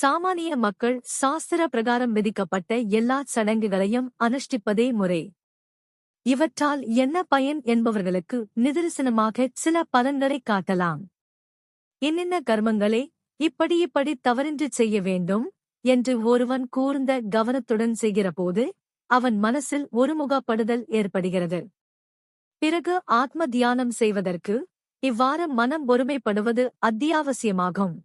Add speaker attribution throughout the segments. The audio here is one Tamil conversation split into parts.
Speaker 1: சாமானிய மக்கள் சாஸ்திர பிரகாரம் விதிக்கப்பட்ட எல்லா சடங்குகளையும் அனுஷ்டிப்பதே முறை. இவற்றால் என்ன பயன் என்பவர்களுக்கு நிதர்சனமாக சில பலன்களை காட்டலாம். என்னென்ன கர்மங்களே இப்படி இப்படி தவறின்றி செய்ய வேண்டும் என்று ஒருவன் கூர்ந்த கவனத்துடன் செய்கிறபோது அவன் மனசில் ஒருமுகப்படுதல் ஏற்படுகிறது. பிறகு ஆத்ம தியானம் செய்வதற்கு இவ்வாறு மனம் ஒருமைப்படுவது அத்தியாவசியமாகும்.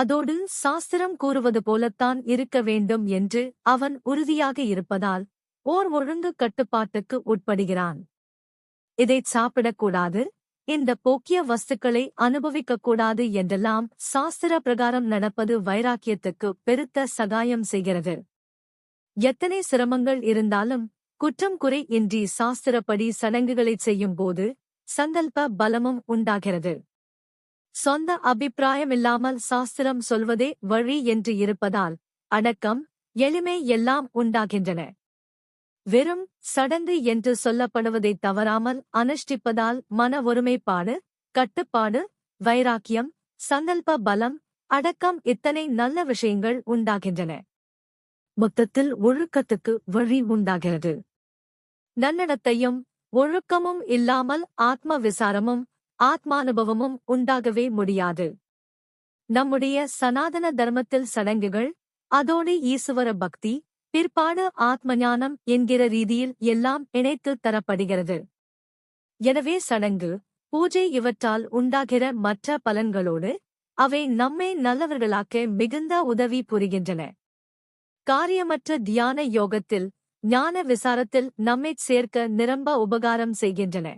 Speaker 1: அதோடு சாஸ்திரம் கூறுவது போலத்தான் இருக்க வேண்டும் என்று அவன் உறுதியாக இருப்பதால் ஓர் ஒழுங்கு கட்டுப்பாட்டுக்கு உட்படுகிறான். இதைச் சாப்பிடக்கூடாது இந்த போக்கிய வஸ்துக்களை அனுபவிக்கக்கூடாது என்றெல்லாம் சாஸ்திர பிரகாரம் நடப்பது வைராக்கியத்துக்கு பெருத்த சகாயம் செய்கிறது. எத்தனை சிரமங்கள் இருந்தாலும் குற்றம் குறை இன்றி சாஸ்திரப்படி சடங்குகளைச் செய்யும்போது சங்கல்ப பலமும் உண்டாகிறது. சொந்த அபிப்பிராயமில்லாமல் சாஸ்திரம் சொல்வதே வழி என்று இருப்பதால் அடக்கம் எளிமை எல்லாம் உண்டாகின்றன. வெறும் சடங்கு என்று சொல்லப்படுவதை தவறாமல் அனுஷ்டிப்பதால் மன ஒருமைப்பாடு கட்டுப்பாடு வைராக்கியம் சங்கல்ப பலம் அடக்கம் இத்தனை நல்ல விஷயங்கள் உண்டாகின்றன. மொத்தத்தில் ஒழுக்கத்துக்கு வழி உண்டாகிறது. நன்னடத்தையும் ஒழுக்கமும் இல்லாமல் ஆத்ம விசாரமும் ஆத்மானுபவமும் உண்டாகவே முடியாது. நம்முடைய சனாதன தர்மத்தில் சடங்குகள் அதோடு ஈசுவர பக்தி பிற்பாடு ஆத்மஞானம் என்கிற ரீதியில் எல்லாம் இணைத்து தரப்படுகிறது. எனவே சடங்கு பூஜை இவற்றால் உண்டாகிற மற்ற பலன்களோடு அவை நம்மை நல்லவர்களாக்க மிகுந்த உதவி புரிகின்றன. காரியமற்ற தியான யோகத்தில் ஞான விசாரத்தில் நம்மைச் சேர்க்க நிரம்ப உபகாரம் செய்கின்றன.